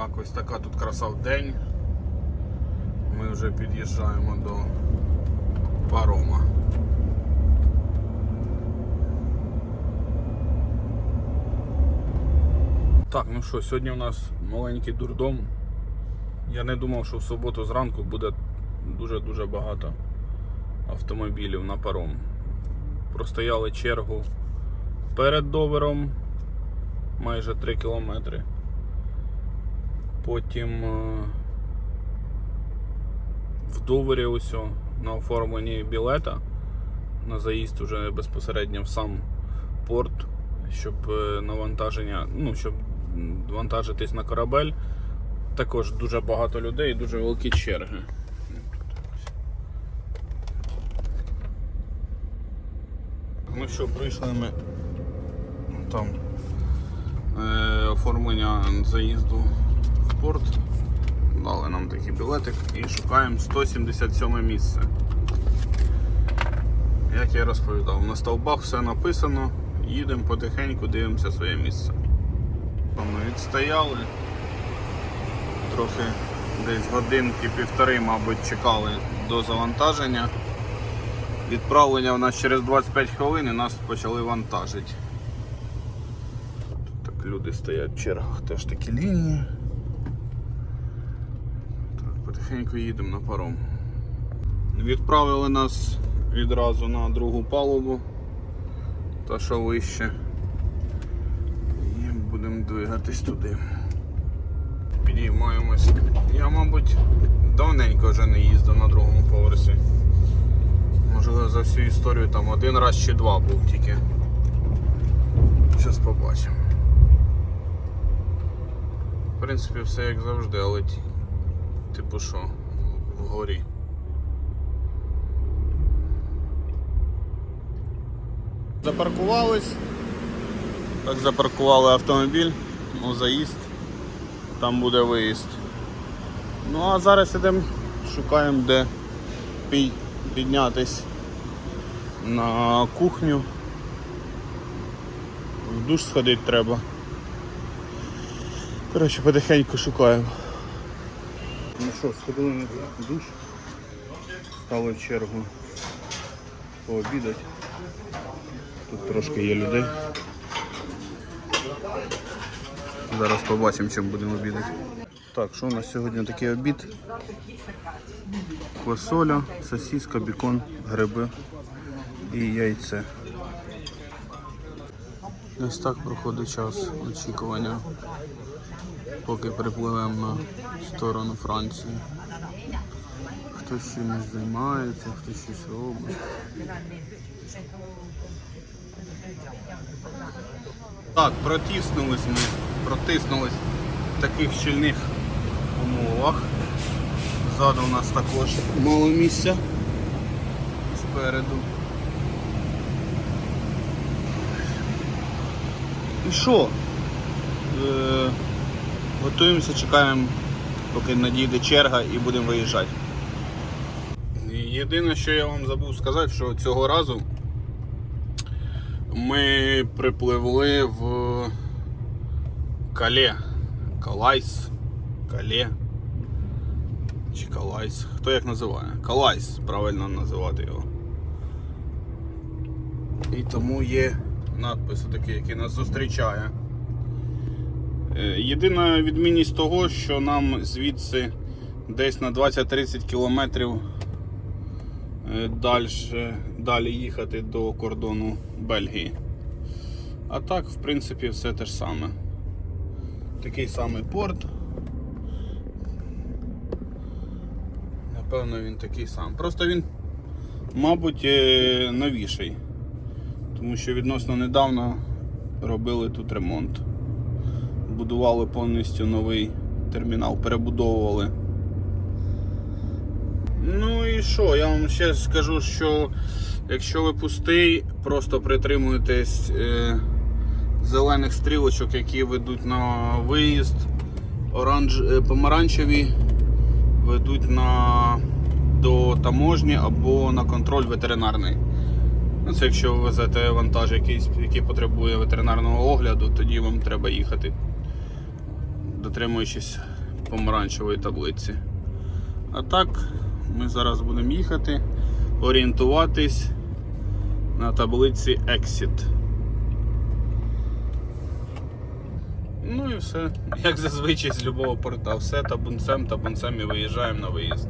Так, ось така тут краса в день. Ми вже під'їжджаємо до парома. Так, ну що, сьогодні у нас маленький дурдом. Я не думав, що в суботу зранку буде дуже-дуже багато автомобілів на паром. Простояли чергу перед довером майже 3 кілометри. Потім е, в довері ось на оформленні білета на заїзд уже безпосередньо в сам порт, щоб е, навантаження, ну, щоб вантажитись на корабель. Також дуже багато людей, дуже великі черги. Ну що, прийшли ми там е, оформлення заїзду в. Дали нам такий білетик і шукаємо 177 місце. Як я розповідав, на стовбах все написано, їдемо потихеньку, дивимося своє місце. Ми відстояли, трохи десь годинки півтори, мабуть, чекали до завантаження. Відправлення у нас через 25 хвилин і нас почали вантажити. Тут так люди стоять в чергах, теж такі лінії. Потихеньку їдемо на паром. Відправили нас відразу на другу палубу, та що вище. І будемо двигатись туди. Підіймаємось. Я, мабуть, давненько вже не їздив на другому поверсі. Можливо, за всю історію там один раз чи два був тільки. Зараз побачимо. В принципі, все як завжди, але ті- типу що, вгорі. Запаркувались. Так запаркували автомобіль, ну заїзд, там буде виїзд. Ну а зараз ідемо, шукаємо де пі- піднятись на кухню. В душ сходити треба. Коротше, потихеньку шукаємо. Ну що, сходили на душ, стали в чергу пообідати. Тут трошки є людей. Зараз побачимо, чим будемо обідати. Так, що у нас сьогодні такий обід? Квасоля, сосиска, бікон, гриби і яйце. Ось так проходить час очікування, поки припливемо на сторону Франції. Хтось чимось займається, хтось щось робить. Так, протиснулись ми, протиснулись в таких щільних умовах. Ззаду у нас також мало місця. Спереду. І що? Е, готуємося, чекаємо, поки надійде черга і будемо виїжджати. Єдине, що я вам забув сказати, що цього разу ми припливли в Кале. Калайс. Кале. Чи Калайс. Хто як називає? Калайс, правильно називати його. І тому є надпис такий, який нас зустрічає. Е, Єдина відмінність того, що нам звідси десь на 20-30 кілометрів далі, далі їхати до кордону Бельгії. А так, в принципі, все те ж саме. Такий самий порт. Напевно, він такий сам. Просто він, мабуть, е, новіший. Тому що відносно недавно робили тут ремонт. Будували повністю новий термінал, перебудовували. Ну і що, я вам ще скажу, що якщо ви пустий, просто притримуйтесь е, зелених стрілочок, які ведуть на виїзд, оранж, е, помаранчеві ведуть на, до таможні або на контроль ветеринарний. Ну, це якщо ви везете вантаж, якийсь, який потребує ветеринарного огляду, тоді вам треба їхати, дотримуючись помаранчевої таблиці. А так, ми зараз будемо їхати, орієнтуватись на таблиці Exit. Ну і все. Як зазвичай з любого порта. Все табунцем, табунцем і виїжджаємо на виїзд.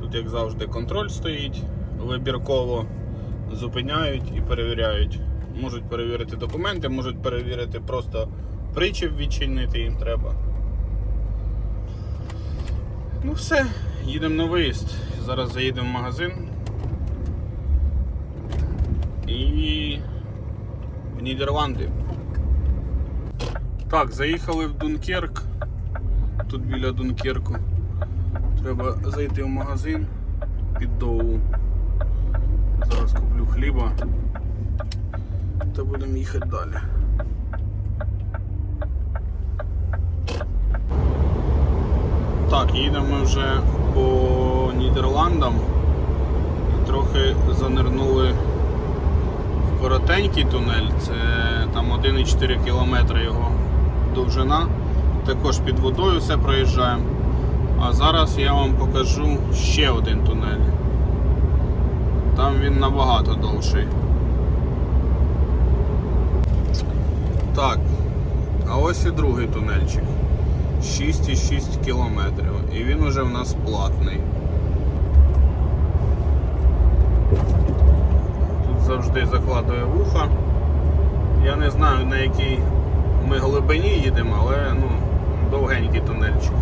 Тут, як завжди, контроль стоїть, вибірково зупиняють і перевіряють. Можуть перевірити документи, можуть перевірити просто причіп відчинити їм треба. Ну все, їдемо на виїзд. Зараз заїдемо в магазин. І в Нідерланди. Так, заїхали в Дункерк. Тут біля Дункерку. Треба зайти в магазин під Доу. Зараз куплю хліба та будемо їхати далі. Так, їдемо вже по Нідерландам трохи занирнули в коротенький тунель, це там 1,4 км його довжина. Також під водою все проїжджаємо. А зараз я вам покажу ще один тунель. Там він набагато довший. Так, а ось і другий тунельчик. 6,6 кілометрів. І він уже в нас платний. Тут завжди закладує вуха. Я не знаю на якій ми глибині їдемо, але ну, довгенький тунельчик.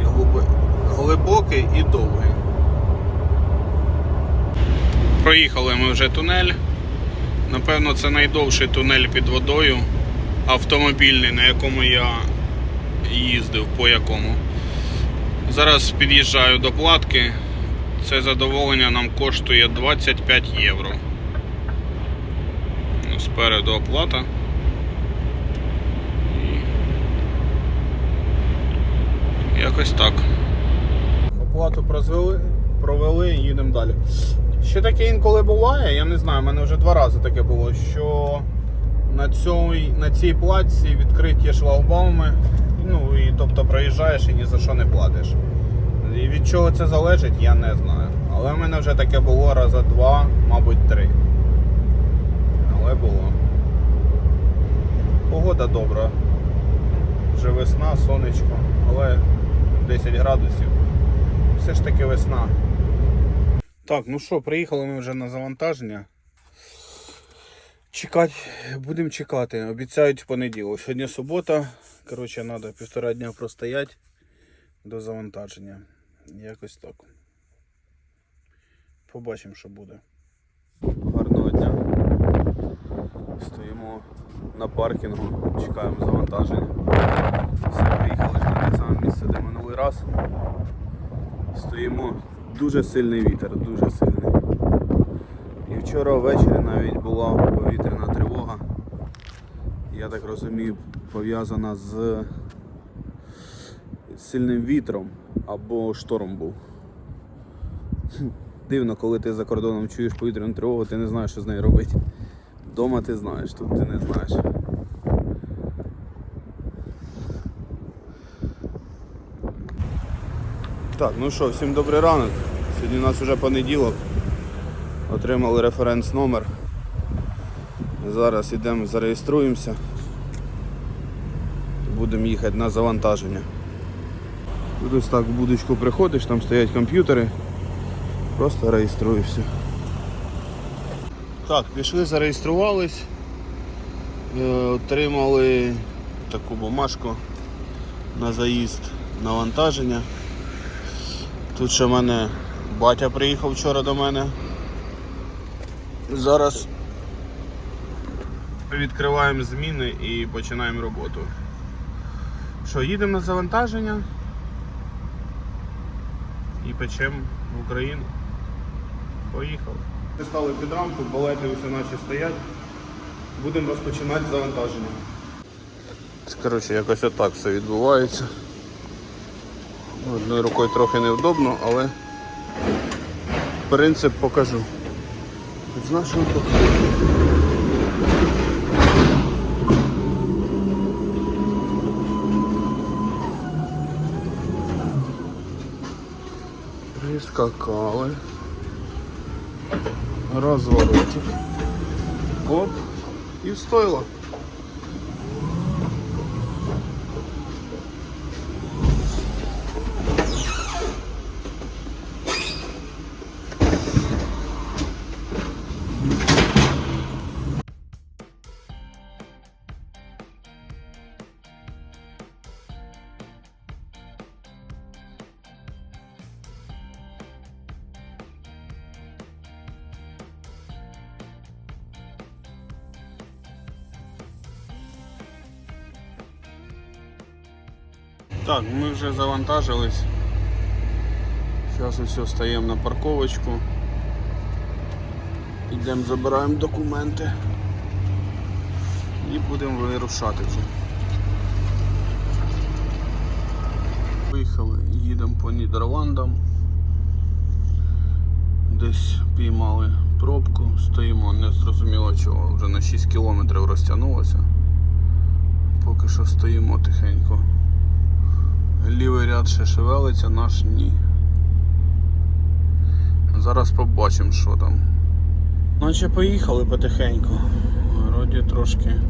І глибокий і довгий. Проїхали ми вже тунель. Напевно, це найдовший тунель під водою автомобільний, на якому я їздив, по якому. Зараз під'їжджаю до платки. Це задоволення нам коштує 25 євро. Спереду оплата. Якось так. Оплату прозвели, провели, їдемо далі. Ще таке інколи буває, я не знаю, в мене вже два рази таке було, що на цій, на цій платці відкриті шлагбауми, ну і тобто проїжджаєш і ні за що не платиш. І від чого це залежить, я не знаю. Але в мене вже таке було раза два, мабуть, три. Але було. Погода добра. Вже весна, сонечко, але 10 градусів. Все ж таки весна. Так, ну що, приїхали ми вже на завантаження. Чекати, будемо чекати. Обіцяють в понеділок. Сьогодні субота. Коротше, треба півтора дня простояти до завантаження. Якось так. Побачимо, що буде. Гарного дня. Стоїмо на паркінгу, чекаємо завантаження. Все, приїхали на те саме місце, де минулий раз. Стоїмо. Дуже сильний вітер, дуже сильний. І вчора ввечері навіть була повітряна тривога. Я так розумію, пов'язана з сильним вітром або шторм був. Дивно, коли ти за кордоном чуєш повітряну тривогу, ти не знаєш, що з нею робити. Дома ти знаєш, тут ти не знаєш. Так, ну що, всім добрий ранок. Сьогодні у нас вже понеділок. Отримали референс номер. Зараз йдемо, зареєструємося. Будемо їхати на завантаження. Тут ось так в будочку приходиш, там стоять комп'ютери. Просто реєструєшся. Так, пішли, зареєструвались. Е, Отримали таку бумажку на заїзд навантаження. Тут ще в мене батя приїхав вчора до мене. Зараз відкриваємо зміни і починаємо роботу. Що, їдемо на завантаження і печемо в Україну. Поїхали. Стали під рамку, балети усі наші стоять. Будемо розпочинати завантаження. Коротше, якось отак все відбувається. Одною рукою трохи невдобно, але принцип покажу. З нашого Прискакали. Розворотик. Оп. І стойло. Так, ми вже завантажились. Зараз усе стаємо на парковочку. Йдемо, забираємо документи і будемо вирушати вже. Виїхали, їдемо по Нідерландам. Десь піймали пробку, стоїмо, не зрозуміло чого, вже на 6 кілометрів розтягнулося. Поки що стоїмо тихенько. Лівий ряд ще шевелиться, наш ні. Зараз побачимо, що там. Наче поїхали потихеньку. Вроді трошки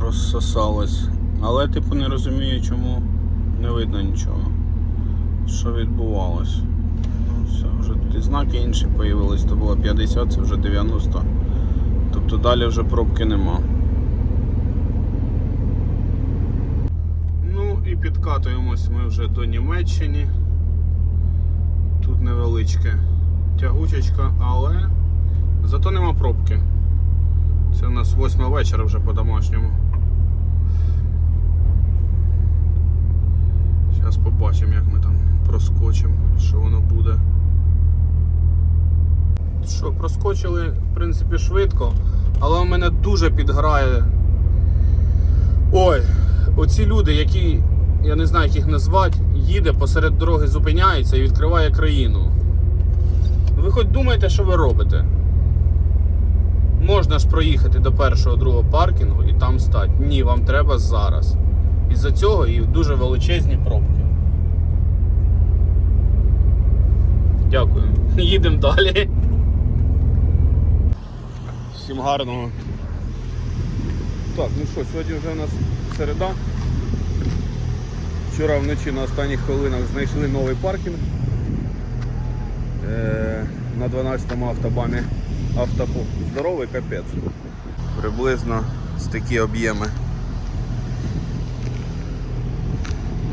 розсосалось. Але типу не розумію, чому не видно нічого. Що відбувалось. Ну, все, вже тут і знаки інші появились, то було 50, це вже 90. Тобто далі вже пробки нема. Ну підкатуємось ми вже до Німеччини. Тут невеличке тягучечка, але зато нема пробки. Це у нас 8 вечора вже по-домашньому. Зараз побачимо, як ми там проскочимо, що воно буде. Що, проскочили, в принципі, швидко, але у мене дуже підграє. Ой, оці люди, які, я не знаю, як їх назвати, їде посеред дороги, зупиняється і відкриває країну. Ви хоч думаєте, що ви робите? Можна ж проїхати до першого другого паркінгу і там стати. Ні, вам треба зараз. Із-за цього і дуже величезні пробки. Дякую. Їдемо далі. Всім гарного. Так, ну що, сьогодні вже у нас середа. Вчора вночі на останніх хвилинах знайшли новий паркінг е, на 12-му автобані. Автофу. Здоровий капець. Приблизно з такі об'єми.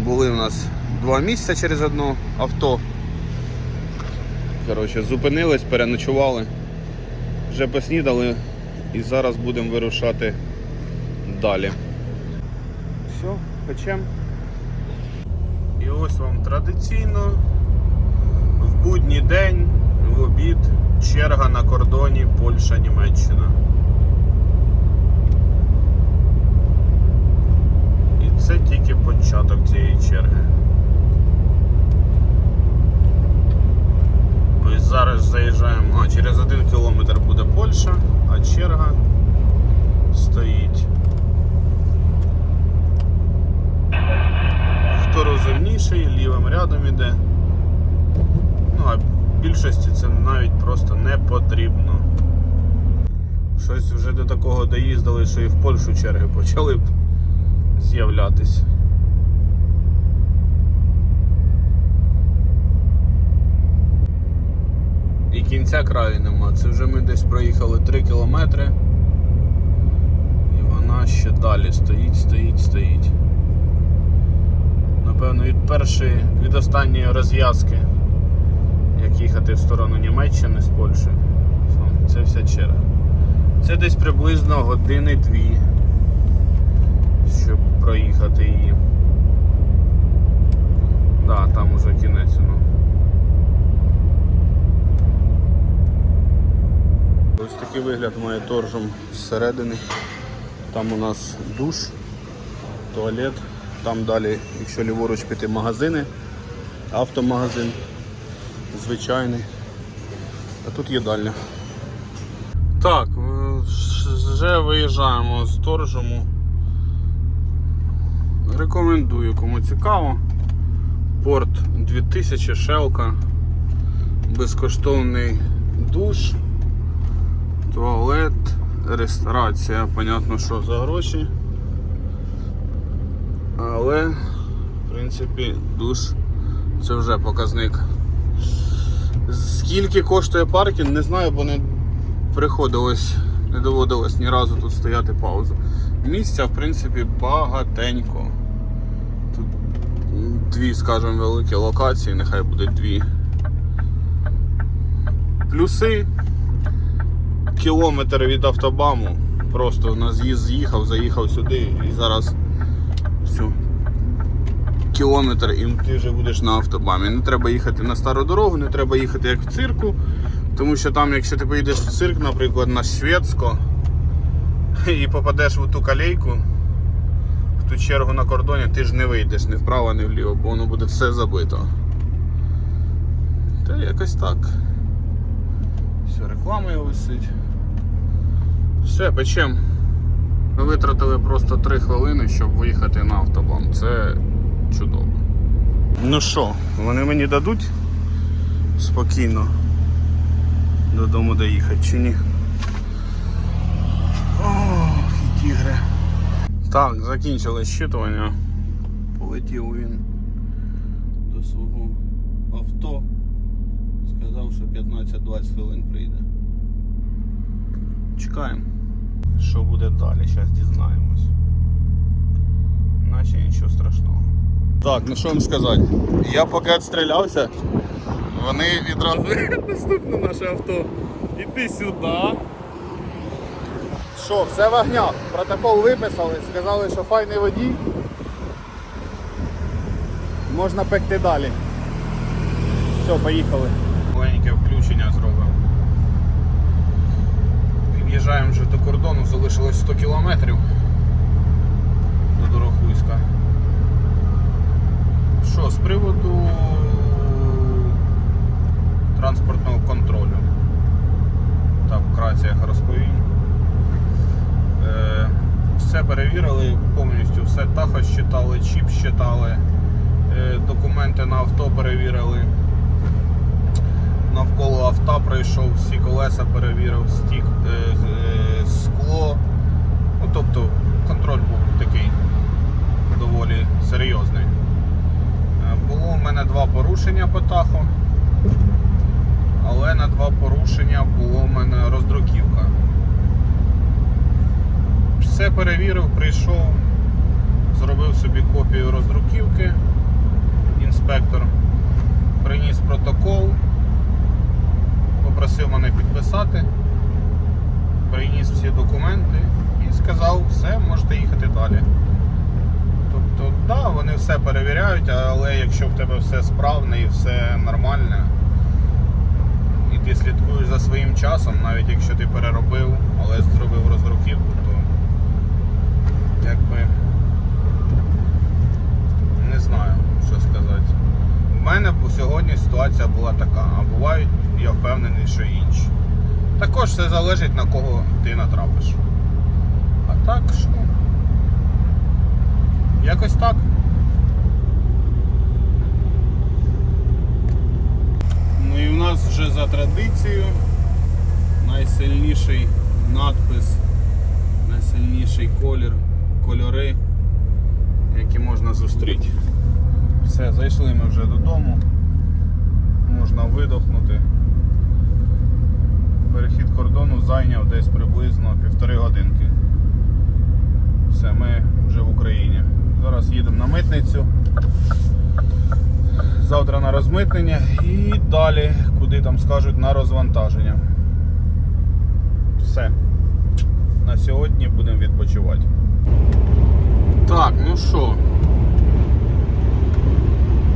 Були у нас два місця через одно авто. Коротше, зупинились, переночували, вже поснідали і зараз будемо вирушати далі. Все, печем. Ось вам традиційно в будній день, в обід, черга на кордоні Польща-Німеччина. І це тільки початок цієї черги. Ось зараз заїжджаємо, а через один кілометр буде Польща, а черга стоїть. Хто розумніший, лівим рядом іде. Ну, а більшості це навіть просто не потрібно. Щось вже до такого доїздили, що і в Польщу черги почали б з'являтись. І кінця краю нема. Це вже ми десь проїхали 3 кілометри. І вона ще далі стоїть, стоїть, стоїть. Напевно, від першої, від останньої розв'язки, як їхати в сторону Німеччини з Польщі, це вся черга. Це десь приблизно години-дві, щоб проїхати її. Да, там уже кінець. Ну. Ось такий вигляд має торжом зсередини. Там у нас душ, туалет, там далі, якщо ліворуч піти магазини, автомагазин звичайний. А тут їдальня. Так, е, вже виїжджаємо з торжому. Рекомендую, кому цікаво. Спорт 2000 шелка, безкоштовний душ, туалет, реставрація, понятно, що за гроші. Але, в принципі, душ це вже показник. Скільки коштує паркінг, не знаю, бо не приходилось, не доводилось ні разу тут стояти паузу. Місця, в принципі, багатенько. Тут дві, скажімо, великі локації, нехай буде дві. Плюси. Кілометр від автобаму. Просто на з'їзд з'їхав, заїхав сюди і зараз все. Кілометр і ти вже будеш на автобамі. Не треба їхати на стару дорогу, не треба їхати як в цирку. Тому що там, якщо ти поїдеш в цирк, наприклад, на Шведсько і попадеш в ту калейку, в ту чергу на кордоні, ти ж не вийдеш ні вправо, ні вліво, бо воно буде все забито. Та якось так. Все, реклама його висить. Все, печем. Ми витратили просто 3 хвилини, щоб виїхати на автобан. Це чудово. Ну що, вони мені дадуть спокійно додому доїхати чи ні? Ох, і тігри. Так, закінчили щитування. Полетів він до свого авто. Сказав, що 15-20 хвилин прийде. Чекаємо. Що буде далі, зараз дізнаємось. Наче нічого страшного. Так, ну що вам сказати? Я поки відстрілявся, вони відразу наступне наше авто. Іди сюди. Що, все в огнях. Протокол виписали, сказали, що файний водій. Можна пекти далі. Все, поїхали. Маленьке включення зробив. Під'їжджаємо вже до кордону, залишилось 100 кілометрів до Дорохуйська. Що, з приводу транспортного контролю. Так, вкратце я розповім. Е, все перевірили, повністю все тахо щитали, чіп щитали, е, документи на авто перевірили. Навколо авто пройшов, всі колеса перевірив, стік, е, е, скло. Ну, тобто контроль був такий доволі серйозний. Е, Було у мене два порушення по таху, але на два порушення було у мене роздруківка. Все перевірив, прийшов, зробив собі копію роздруківки, інспектор приніс протокол, попросив мене підписати, приніс всі документи і сказав, все, можете їхати далі. Тобто, так, да, вони все перевіряють, але якщо в тебе все справне і все нормальне, і ти слідкуєш за своїм часом, навіть якщо ти переробив, але зробив роздруківку, то якби не знаю, що сказати. У мене сьогодні ситуація була така, а бувають, я впевнений, що інші. Також все залежить на кого ти натрапиш. А так що? Якось так. Ну і в нас вже за традицією найсильніший надпис, найсильніший колір, кольори, які можна зустріти. Все, зайшли ми вже додому. Можна видохнути. Перехід кордону зайняв десь приблизно півтори годинки. Все, ми вже в Україні. Зараз їдемо на митницю. Завтра на розмитнення і далі, куди там скажуть, на розвантаження. Все. На сьогодні будемо відпочивати. Так, ну що.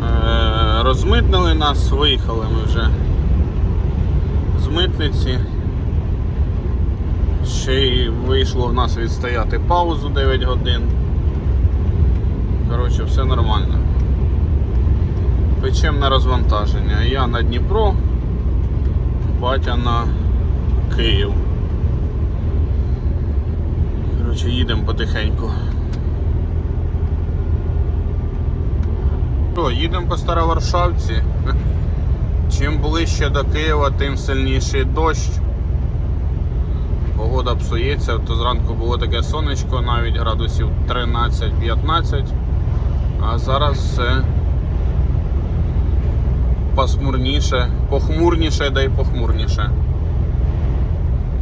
Е, розмитнили нас, виїхали ми вже з митниці. Ще й вийшло в нас відстояти паузу 9 годин. Коротше, все нормально. Печем на розвантаження. Я на Дніпро, батя на Київ. Коротше, їдемо потихеньку. Їдемо по Староваршавці. Чим ближче до Києва, тим сильніший дощ. Погода псується, то зранку було таке сонечко, навіть градусів 13-15, а зараз все пасмурніше, похмурніше, да й похмурніше.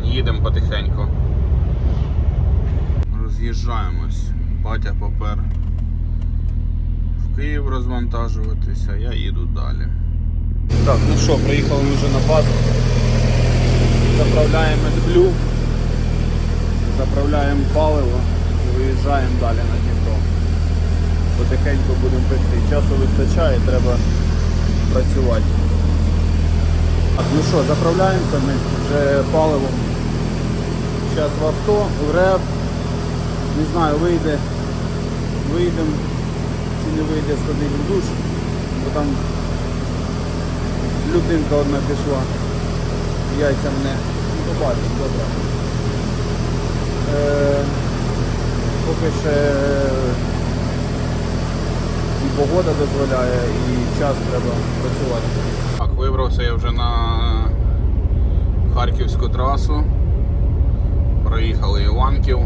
Їдемо потихеньку. Роз'їжджаємось. Батя попер в Київ розвантажуватися, я їду далі. Так, ну що, приїхали ми вже на базу. Заправляємо медблю, заправляємо паливо і виїжджаємо далі на Дніпро. Потихеньку будемо пекти. Часу вистачає, треба працювати. Так, ну що, заправляємося ми вже паливом. Зараз в авто, в РЕФ. Не знаю, вийде, вийдемо чи не вийде сходити в душ, бо там людинка одна пішла. Яйця мене. Побачимо, добре. Е, поки ще і погода дозволяє, і час треба працювати. Так, вибрався я вже на Харківську трасу. Проїхали Іванків.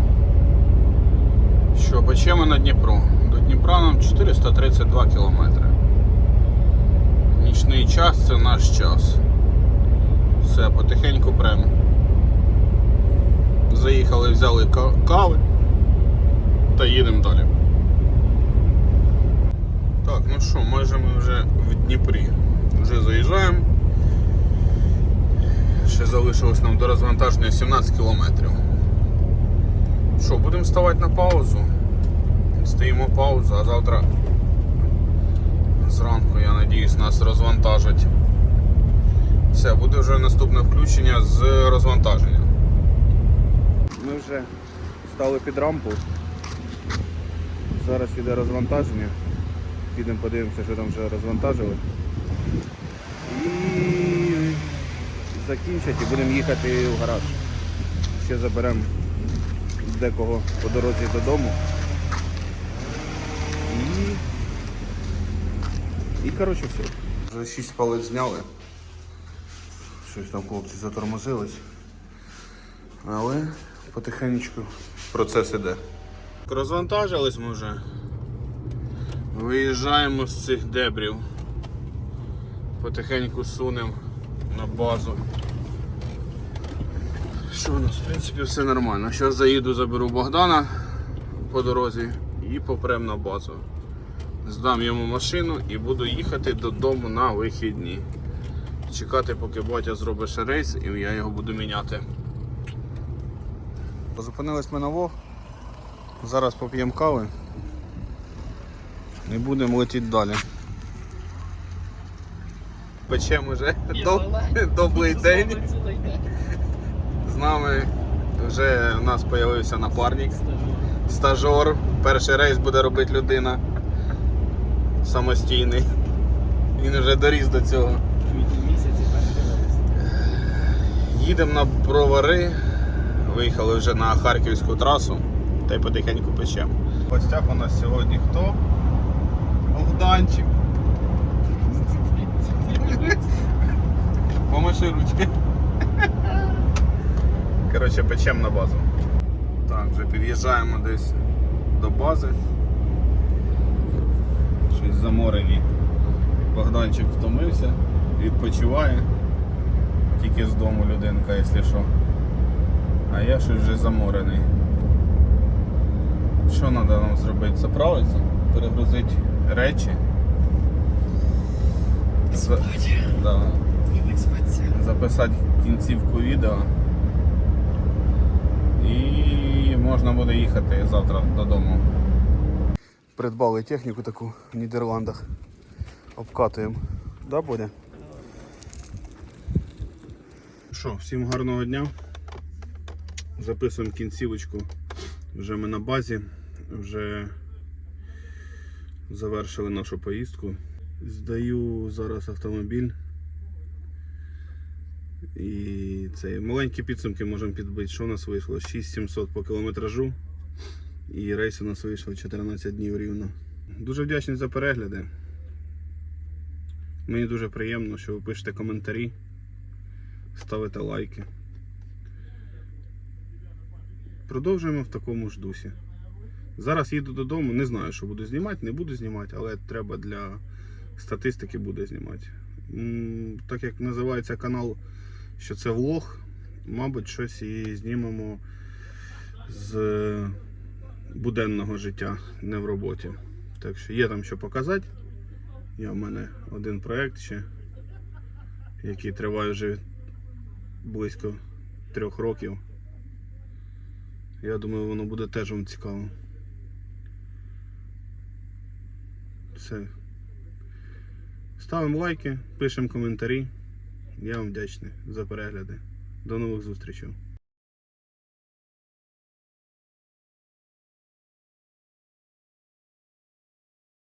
Що, печемо на Дніпро. До Дніпра нам 432 кілометри. Нічний час це наш час. Все, потихеньку прямо. Заїхали, взяли кави та їдемо далі. Так, ну що, майже ми вже в Дніпрі. Вже заїжджаємо. Ще залишилось нам до розвантаження 17 кілометрів. Що, будемо ставати на паузу. Стоїмо паузу, а завтра зранку, я надіюсь, нас розвантажать. Все, буде вже наступне включення з розвантаження. Ми вже стали під рампу. Зараз іде розвантаження. Підемо подивимося, що там вже розвантажили. І закінчать і будемо їхати в гараж. Ще заберемо декого по дорозі додому. І коротше все. Вже 6 палець зняли. Щось там хлопці затормозились. Але потихенечку процес іде. Розвантажились ми вже. Виїжджаємо з цих дебрів. Потихеньку сунемо на базу. Що у нас, в принципі, все нормально. Зараз заїду, заберу Богдана по дорозі і попрем на базу. Здам йому машину і буду їхати додому на вихідні. Чекати, поки батя зробить ще рейс і я його буду міняти. Зупинились ми на Вог. Зараз поп'ємо кави і будемо летіти далі. Печемо вже Доб- добрий день. З нами вже у нас з'явився напарник, стажер. Перший рейс буде робити людина самостійний. Він вже доріс до цього. Їдемо на бровари, виїхали вже на Харківську трасу та й потихеньку печемо. В гостях у нас сьогодні хто? Богданчик. Помаши ручки. Коротше, печемо на базу. Так, вже під'їжджаємо десь до бази. Щось заморені. Богданчик втомився, відпочиває. Тільки з дому людинка, якщо що. А я щось вже заморений. Що треба нам зробити? Заправитися, перегрузити речі. За- Да. Записати кінцівку відео. І можна буде їхати завтра додому. Придбали техніку таку в Нідерландах. Обкатуємо. Да, буде? Що, всім гарного дня. Записуємо кінцівочку. Вже ми на базі, вже завершили нашу поїздку. Здаю зараз автомобіль. І це маленькі підсумки можемо підбити. Що у нас вийшло? 6700 по кілометражу. І рейс у нас вийшов 14 днів рівно. Дуже вдячний за перегляди. Мені дуже приємно, що ви пишете коментарі, ставите лайки. Продовжуємо в такому ж дусі. Зараз їду додому, не знаю, що буду знімати, не буду знімати, але треба для статистики буде знімати. Так як називається канал, що це влог, мабуть, щось і знімемо з буденного життя, не в роботі. Так що є там що показати. Є в мене один проєкт ще, який триває вже близько трьох років. Я думаю, воно буде теж вам цікаво. Все. Ставимо лайки, пишемо коментарі. Я вам вдячний за перегляди. До нових зустрічей.